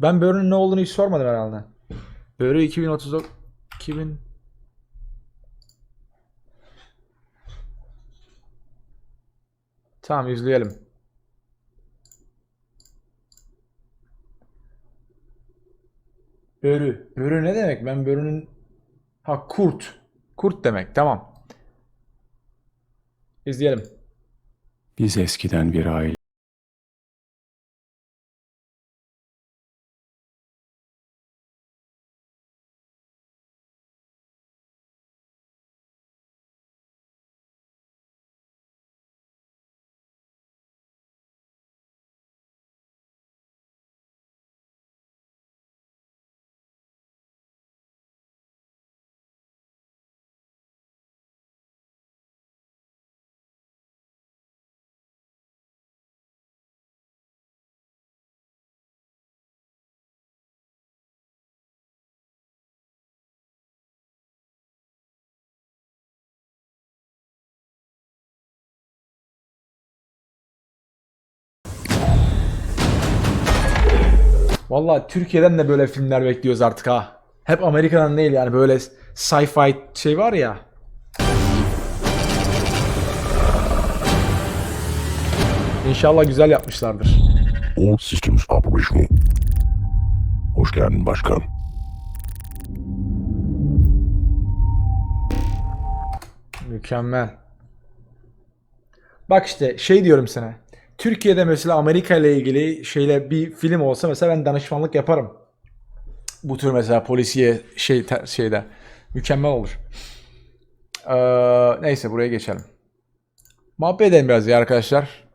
Ben böğrünün ne olduğunu hiç sormadım herhalde. Böğrü 2039 2000 Tamam izleyelim. Börü. Börü ne demek? Ben börünün... Ha kurt. Kurt demek. Tamam. İzleyelim. Biz eskiden bir aile Vallahi Türkiye'den de böyle filmler bekliyoruz artık ha. Hep Amerika'dan değil yani böyle sci-fi şey var ya. İnşallah güzel yapmışlardır. All systems operational. Hoş geldin başkan. Mükemmel. Bak işte şey diyorum sana. Türkiye'de mesela Amerika ile ilgili şeyle bir film olsa mesela ben danışmanlık yaparım. Bu tür mesela polisiye şey şeyde mükemmel olur. Ee, neyse buraya geçelim. Muhabbet edelim biraz ya arkadaşlar.